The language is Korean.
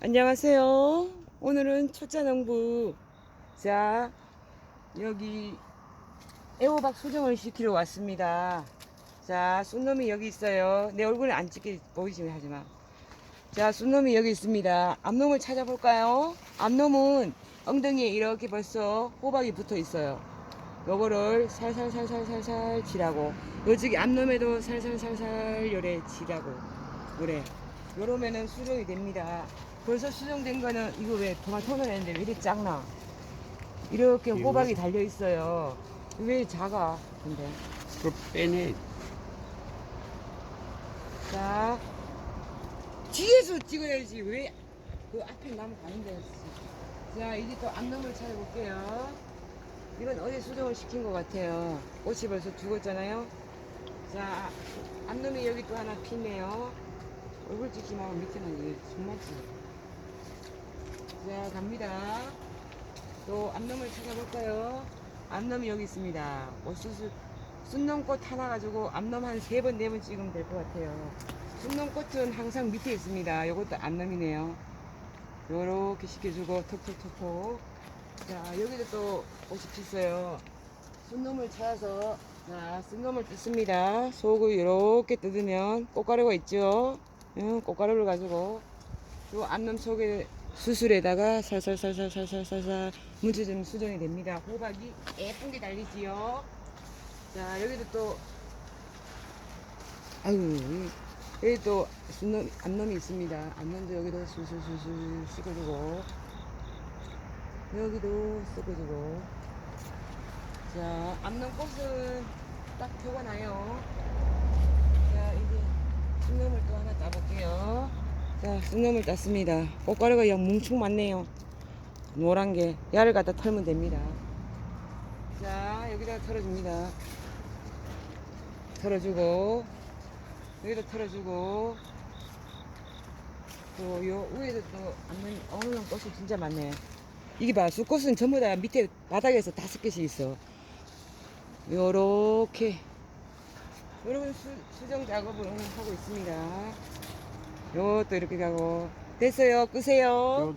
안녕하세요. 오늘은 초짜농부. 자, 여기 애호박 수정을 시키러 왔습니다. 자, 쏜놈이 여기 있어요. 내 얼굴은 안 찍게 보이시면 하지 마. 자, 쏜놈이 여기 있습니다. 앞놈을 찾아볼까요? 앞놈은 엉덩이에 이렇게 벌써 호박이 붙어 있어요. 요거를 살살살살살살 치라고. 요쪽에 앞놈에도 살살살살 요래 치라고. 요래. 요러면은 수정이 됩니다. 벌써 수정된 거는 이거 왜 토마토는 했는데 왜 이렇게 작나? 이렇게? 호박이 달려 있어요. 왜 작아? 근데 그걸 빼내. 자 뒤에서 찍어야지 왜 그 앞에 나무 가는데 자 이제 또 앞놈을 찾아볼게요. 이건 어제 수정을 시킨 것 같아요. 꽃이 벌써 죽었잖아요. 자 앞놈이 여기 또 하나 피네요. 얼굴 찍지 말고 밑에는 이게 정말지. 자 갑니다. 또 앞놈을 찾아볼까요? 앞놈이 여기 있습니다. 옷수수 순놈꽃 하나 가지고 앞놈 한 세 번 네 번 찍으면 될 것 같아요. 순놈꽃은 항상 밑에 있습니다. 이것도 앞놈이네요. 요렇게 시켜주고 톡톡톡톡. 자 여기도 또 옷이 pis어요. 순놈을 찾아서 자 순놈을 뜯습니다. 속을 이렇게 뜯으면 꽃가루가 있죠. 응, 꽃가루를 가지고 요 앞놈 속에 수술에다가 살살살살살살살 묻혀주면 수정이 됩니다. 호박이 예쁜 게 달리지요. 자 여기도 또 아유 이- 여기 또 순놈, 앞놈이 있습니다. 앞놈도 여기도 술술술술 씻어주고 여기도 씻어주고 자 앞놈 꽃은 딱 표가 나요. 자 이제 순놈을 또 하나 따볼게요. 자 순놈을 땄습니다. 꽃가루가 영 뭉충 많네요. 노란 게 야를 갖다 털면 됩니다. 자 여기다가 털어줍니다. 털어주고 여기도 털어주고 또 요 위에도 또 안는 어느 꽃이 진짜 많네. 이게 봐 수꽃은 전부 다 밑에 바닥에서 다섯 개씩 있어. 요렇게 여러분 수, 수정 작업을 하고 있습니다. 요것도 이렇게 가고 됐어요. 끄세요. 요-